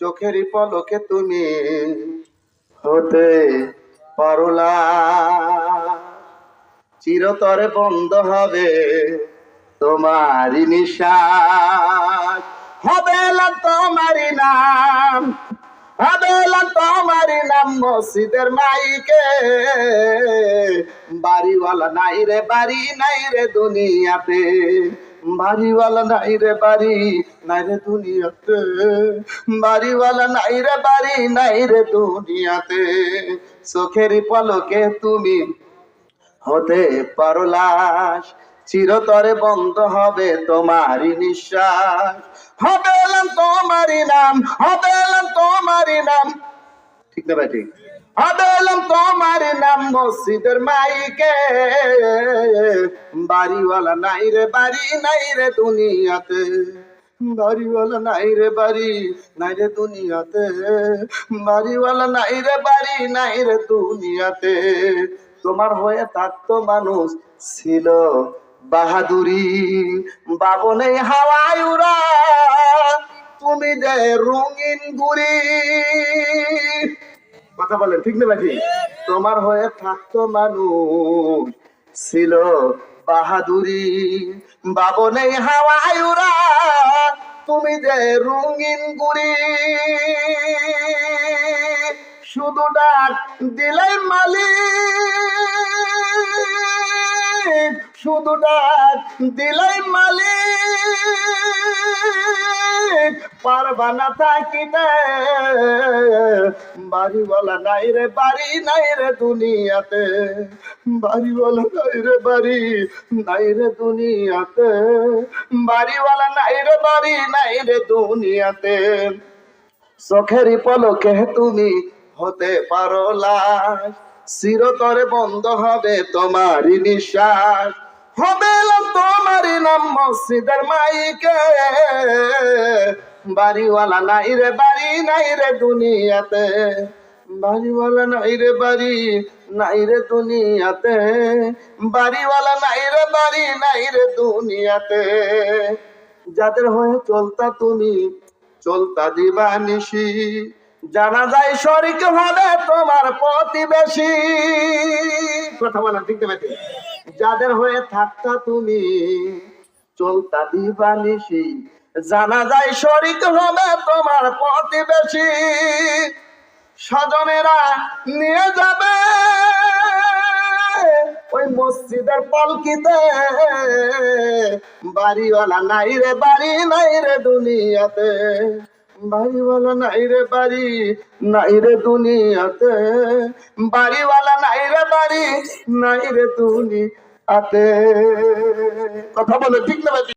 চোখেরই পলকে তুমি হতে পারলা চিরতরে বন্ধ হবে তোমারই নিশাস হবে তোমারই নাম, হবে তোমারই নাম, মসজিদের মাইকে। বাড়িওয়ালা নাই রে, বাড়ি নাই রে দুনিয়াতে। বাড়িওয়ালা নাই রে বাড়ি, নাই রে দুনিয়াতে। বাড়িওয়ালা নাই রে বাড়ি, নাই রে দুনিয়াতে। চোখেরই পলকে তুমি হতে পারো লাশ চিরতরে বন্ধ হবে তোমারই নিঃশ্বাস। হবে এলাম তোমারই নাম, হবে এলাম তোমারই নাম। ঠিক না ভাই, ঠিক। হবে তোমার নাম মসজিদের মাইকে। বাড়িওয়ালা নাই রে, বাড়ি নাই রে দুনিয়াতে। বাড়িওয়ালা নাই রে, বাড়ি নাই রে দুনিয়াতে। বাড়িওয়ালা নাই রে, বাড়ি নাই রে দুনিয়াতে। তোমার হয়ে থাকতো মানুষ ছিল বাহাদুরি। বাবনে হাওয়ায় তুমি যে রঙিন গুড়ি কথা বলেন, ঠিক না ভাই তোমার হয়ে থাকতো মানুষ ছিল বাহাদুরি। বাবনে হাওয়ায় উড়া, তুমি যে রঙিন গুড়ি। শুধু ডাক দিলাই মালিক। শুধু ডাক দিলাই মালিক, পারবা না থাকিতে। বাড়িওয়ালা নাই রে, বাড়ি নাই রে দুনিয়াতে। বাড়িওয়ালা নাই রে, বাড়ি নাই রে দুনিয়াতে। বাড়িওয়ালা নাই রে, বাড়ি নাই রে দুনিয়াতে। চোখেরই পলকে তুমি হতে পারো লাশ চিরতরে বন্ধ হবে তোমারই নিঃশ্বাস। হবে তোমারই নাম মসজিদের মাইকে। বাড়িওয়ালা নাই রে, বাড়ি নাই রে দুনিয়াতে। বাড়িওয়ালা নাই রে, বাড়ি নাই রে দুনিয়াতে। বাড়িওয়ালা নাই রে, বাড়ি নাই রে দুনিয়াতে। যাদের হয়ে চলতা তুমি, চলতা দিবা নিশি জানা যায় শরিক হবে তোমার প্রতিবেশী। কথা বলা ঠিক ঠিক? যাদের হয়ে থাকতা তুমি, চলতা দিবা নিশি জানা যায় শরিক হবে তোমার প্রতিবেশী, স্বজনেরা নিয়ে যাবে। ওই মসজিদের পলকিতে, বাড়িওয়ালা নাই রে, বাড়ি নাই রে দুনিয়াতে। বাড়িওয়ালা নাই রে বাড়ি, নাই রে দুনিয়াতে বাড়িওয়ালা নাই রে বাড়ি, নাই রে দুনিয়াতে কথা বলে ঠিক না?